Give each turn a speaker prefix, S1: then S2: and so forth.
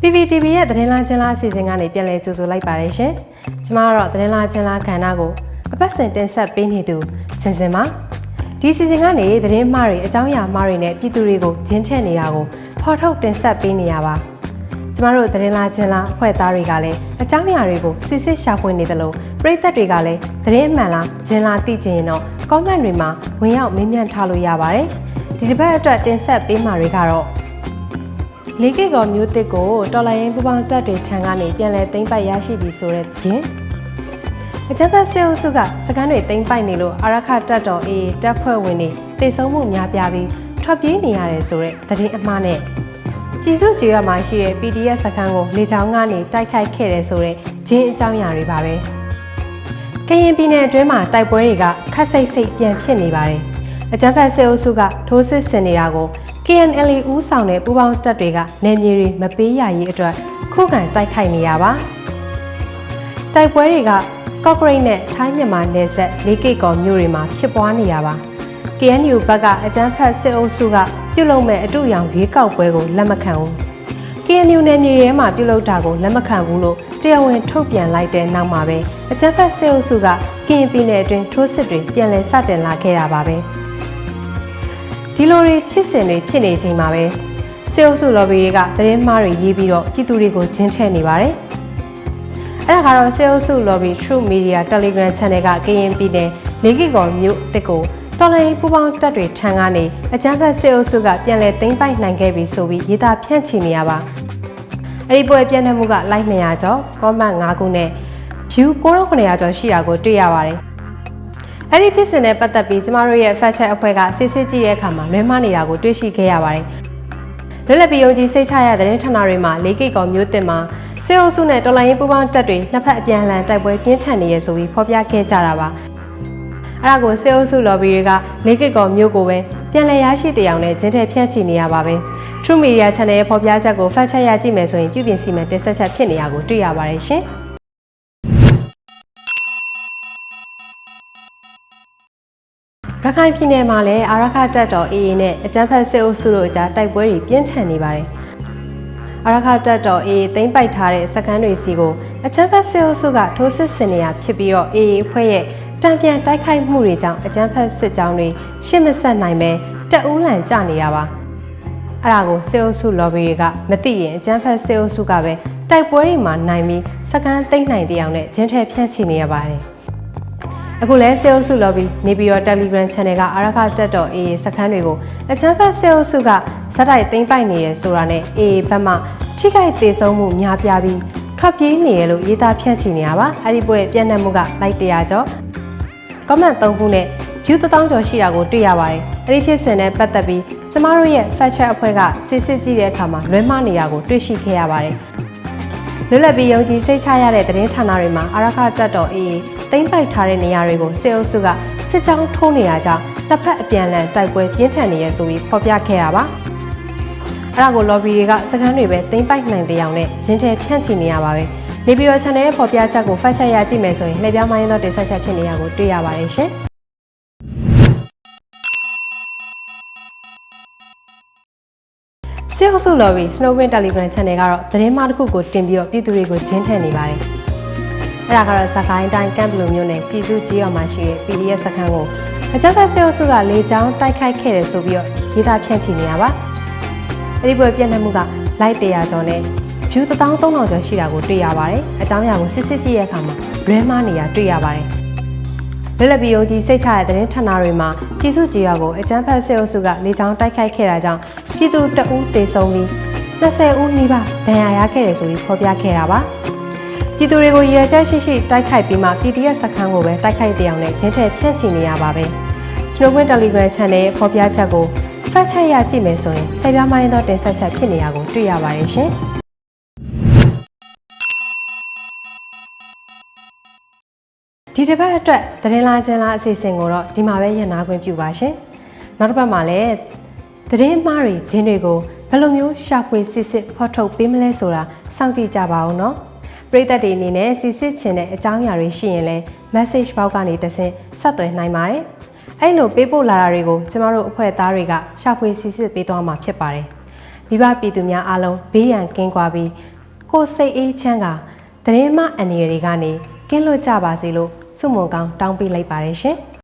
S1: PPTV ရဲ့သတင်းလားချင်းလားအစီအစဉ်ကနေပြန်လည်ကြိုဆိုလိုက်ပါတယ်ရှင်။ကျမကတော့သတင်းလားချင်းလားကဏ္ဍကိုအပတ်စဉ်တင်ဆက်ပေးနေသူစင်စင်ပါ။ဒီအစီအစဉ်ကနေသတင်းမှားတွေအကြောင်းအရာမှားတွေနဲ့ပြည်သူတွေကိုဂျင်းထည့်နေတာကိုဖော်ထုတ်တင်ဆက်ပေးနေရပါ။ကျမတို့သတင်းလားချင်းလားအဖွဲ့သားတွေကလည်းအကြောင်းအရာတွေကိုစစ်စစ်ရှာဖွေနေသလိုပြည်သက်တွေကလည်းသတင်းအမှန်လားဂျင်းလားသိချင်ရင်တော့ comment တွေမှာဝင်ရောက်မေးမြန်းထားလို့ရပါတယ်။ဒီတစ်ပတ်အတွက်တင်ဆက်ပေးမှာတွေကတော့ လေးကိတ်ကောမျိုးတစ်ကိုတော်လိုင်းရင်ပူပေါင်းတက်တွေထံကနေပြန်လဲသိမ့်ပိုက်ရရှိပြီဆိုတဲ့ဂျင်းအကြမ်းဖက်စစ်အုပ်စုကစကန်းတွေသိမ့်ပိုက်နေလို့အာရခတက်တော်အေးတပ်ဖွဲ့ဝင်တွေတိတ်ဆုံးမှုများပြားပြီးထွက်ပြေးနေရတယ်ဆိုတဲ့သတင်းအမှားနဲ့ကြည်စုကြေရမှာရှိတဲ့ PDF စကန်းကိုလေကြောင်းကနေတိုက်ခိုက်ခဲ့တယ်ဆိုတဲ့ဂျင်းအကြောင်းအရာတွေပါပဲကရင်ပြည်နယ်အတွင်းမှာတိုက်ပွဲတွေကခက်စိတ်စိတ်ပြန်ဖြစ်နေပါတယ်အကြမ်းဖက်စစ်အုပ်စုကထိုးစစ်ဆင်နေတာကို KNL ဦးဆောင်တဲ့ပူးပေါင်းတပ်တွေကနေမြေတွေမပေးရရေးအတွက်ခုခံတိုက်ခိုက်နေရပါတိုက်ပွဲတွေကကော့ဂရိတ်နဲ့ထိုင်းမြန်မာနယ်စပ်လေးကိတ်ကော်မြို့တွေမှာဖြစ်ပွားနေရပါ KNU ဘက်ကအကြမ်းဖက်စစ်အုပ်စုကပြုတ်လုံမဲ့အတူရောင်ရွေးကောက်ပွဲကိုလက်မခံဘူး KNU နယ်မြေရဲမှာပြုတ်လုတာကိုလက်မခံဘူးလို့တရားဝင်ထုတ်ပြန်လိုက်တဲ့နောက်မှာပဲအကြမ်းဖက်စစ်အုပ်စုကကရင်ပြည်နယ်အတွင်းထိုးစစ်တွေပြန်လည်စတင်လာခဲ့တာပါပဲ။ ဒီလိုတွေဖြစ်စဉ်တွေဖြစ်နေချိန်မှာပဲစေအုပ်စု lobby တွေကသတင်းမှားတွေရေးပြီးတော့ပြည်သူတွေကိုဂျင်းထည့်နေပါတယ်။အဲ့ဒါကတော့စေအုပ်စု lobby True Media Telegram Channel ကကရင်ပြည်နယ်လေကီကော်မြို့တစ်ကိုတော်လိုင်းပူပေါင်းတက်တွေထံကနေအကြမ်းဖက်စေအုပ်စုကပြန်လည်သိမ်းပိုက်နိုင်ခဲ့ပြီဆိုပြီးရေးသားဖြန့်ချီနေရပါ။အဲ့ဒီပွဲပြန့်နှံ့မှုက like 200ကျော် comment 5ခုနဲ့ view 9900ကျော်ရှိတာကိုတွေ့ရပါတယ်။ အဲ့ဒီဖြစ်စဉ်နဲ့ပတ်သက်ပြီးကျမတို့ရဲ့ fact check အဖွဲ့ကစစ်စစ်ကြည့်တဲ့အခါမှာလွဲမှားနေတာကိုတွေ့ရှိခဲ့ရပါတယ်။လွတ်လပ်ပြီးယုံကြည်စိတ်ချရတဲ့သတင်းဌာနတွေမှာလေးကိတ်ကောင်မျိုးတင်မှာစေအုပ်စုနဲ့တော်လိုင်းရေးပူးပေါင်းတပ်တွေနှစ်ဖက်အပြန်အလှန်တိုက်ပွဲပြင်းထန်နေရဆိုပြီးဖော်ပြခဲ့ကြတာပါ။အဲ့ဒါကိုစေအုပ်စု lobby တွေကလေးကိတ်ကောင်မျိုးကိုပဲပြန်လည်ရရှိတရားနဲ့ဂျင်းတဲ့ဖြန့်ချီနေရပါပဲ။ True Media Channel ရဲ့ဖော်ပြချက်ကို fact check ရကြည့်မယ်ဆိုရင်ပြုပြင်စီမံတင်ဆက်ချက်ဖြစ်နေရကိုတွေ့ရပါတယ်ရှင်။ ရခိုင်ပြည်နယ်မှာလည်းအာရခတက်တော် AA နဲ့အကြမ်းဖက်စစ်အုပ်စုတို့အကြားတိုက်ပွဲတွေပြင်းထန်နေပါတယ်။အာရခတက်တော် AA သိမ်းပိုက်ထားတဲ့စခန်းတွေစီကိုအကြမ်းဖက်စစ်အုပ်စုကထိုးစစ်ဆင်နေတာဖြစ်ပြီးတော့ AA အဖွဲ့ရဲ့တံပြန်တိုက်ခိုက်မှုတွေကြောင့်အကြမ်းဖက်စစ်ကြောင်းတွေရှစ်မဆက်နိုင်ပဲတက်ဦးလန်ကျနေရပါ။အဲ့ဒါကိုစစ်အုပ်စု lobby တွေကမသိရင်အကြမ်းဖက်စစ်အုပ်စုကပဲတိုက်ပွဲတွေမှာနိုင်ပြီးစကန်းသိမ်းနိုင်တဲ့အောင်နဲ့ဂျင်းထဲဖြန့်ချီနေရပါတယ်။ အခုလဲစေအုပ်စု lobby နေပြီးတော့ Telegram Channel ကအာရခတက်တော် AA စခန်းတွေကိုအချမ်းဖတ်စေအုပ်စုကဇက်တိုက်သိမ်းပိုက်နေရဆိုတာနဲ့ AA ဘက်မှထိခိုက်သေးဆုံးမှုများပြားပြီးထွက်ပြေးနေရလို့ရေးသားဖြန့်ချီနေရပါအဲ့ဒီပွဲပြန့်နှံ့မှုက like 100ကျော် comment 3ခုနဲ့ view 1000ကျော်ရှိတာကိုတွေ့ရပါတယ်အဲ့ဒီဖြစ်စဉ်နဲ့ပတ်သက်ပြီးကျမတို့ရဲ့ fact check အဖွဲ့ကစစ်စစ်ကြည့်တဲ့အခါမှာလွဲမှားနေတာကိုတွေ့ရှိခဲ့ရပါတယ်လွတ်လပ်ပြီးယုံကြည်စိတ်ချရတဲ့သတင်းဌာနတွေမှာအာရခတက်တော် AA သိမ်းပိုက်ထားတဲ့နေရာတွေကိုစစ်အုပ်စုကစစ်ကြောင်းထိုးနေရကြောင်းတစ်ဖက်အပြန်အလှန်တိုက်ပွဲပြင်းထန်နေရဆိုပြီးဖော်ပြခဲ့ရပါအဲ့ဒါကို lobby တွေကစကန်းတွေပဲသိမ်းပိုက်နိုင်တဲ့အောင်နဲ့ဂျင်းထဲဖြန့်ချီနေရပါပဲနေပြည်တော် channel ရဲ့ဖော်ပြချက်ကို fact check ရကြည့်မယ်ဆိုရင်လှည့်ပြောင်းမိုင်းသောတင်ဆက်ချက်ဖြစ်နေရကိုတွေ့ရပါတယ်ရှင်စေအုပ်စု lobby Snowwind Telegram channel ကတော့သတင်းမှားတစ်ခုကိုတင်ပြီးတော့ပြည်သူတွေကိုဂျင်းထည့်နေပါတယ်။ အဲ့ဒါကတော့စကိုင်းတိုင်းကမ်ဘလူမျိုးနဲ့ကြည်စုကြီးအောင်မှာရှိတဲ့ PDF စခန်းကိုအကြမ်းဖက်စေအုပ်စုကလေကြောင်းတိုက်ခိုက်ခဲ့တယ်ဆိုပြီးတော့ရေးသားဖြန့်ချီနေရပါ။အဲ့ဒီပွဲပြန့်နှံ့မှုက like 100ကျော်နဲ့ view 13000ကျော်ရှိတာကိုတွေ့ရပါတယ်။အကြောင်းအရာကိုစစ်စစ်ကြည့်တဲ့အခါမှာလွဲမှားနေတာတွေ့ရပါတယ်။လွတ်လပ်ပြီးယုံကြည်စိတ်ချတဲ့သတင်းဌာနတွေမှာကြီးစုကြီးရွာကိုအကြမ်းဖက်စစ်အုပ်စုကလေကြောင်းတိုက်ခိုက်ခဲ့တာကြောင့်ပြည်သူတအူးတေဆုံးပြီး20ဦးနီးပါးဒဏ်ရာရခဲ့တယ်ဆိုပြီးဖော်ပြခဲ့တာပါ ပြည်သူတွေကိုရည်ရွယ်ချက်ရှိရှိတိုက်ခိုက်ပြီးမှ PDF စခန်းကိုပဲတိုက်ခိုက်တဲ့အောင်နဲ့ဂျင်းထက်ဖြန့်ချီနေရပါပဲကျွန်တော်ဝင် Telegram Channel ရဲ့ဖော်ပြချက်ကို fact check ရကြည့်မယ်ဆိုရင်လှည့်ပြားမိုင်းသောတင်ဆက်ချက်ဖြစ်နေရကိုတွေ့ရပါတယ်ရှင်ဒီတစ်ပတ်အတွက်သတင်းလာချင်းလားအစီအစဉ်ကိုတော့ဒီမှာပဲရန်နာခွင့်ပြုပါရှင်။နောက်တစ်ပတ်မှာလည်းသတင်းအမှားတွေဂျင်းတွေကိုဘယ်လိုမျိုးရှာဖွေစစ်စစ်ဖော်ထုတ်ပေးမလဲဆိုတာစောင့်ကြည့်ကြပါဦးနော်။ ပရိသတ်တွေအနေနဲ့စစ်စစ်ချင်တဲ့အကြောင်းအရာတွေရှိရင်လည်း message box ကနေတဆင့်ဆက်သွယ်နိုင်ပါတယ်။အဲ့လိုပေးပို့လာတာတွေကိုကျမတို့အဖွဲ့သားတွေကရှာဖွေစစ်စစ်ပေးသွားမှာဖြစ်ပါတယ်။မိဘပြည်သူများအားလုံးဘေးရန်ကင်းကွာပြီးကိုယ်စိတ်အေးချမ်းကသတင်းမအန္တရာယ်တွေကနေကင်းလွတ်ကြပါစေလို့ဆုမွန်ကောင်းတောင်းပေးလိုက်ပါတယ်ရှင်။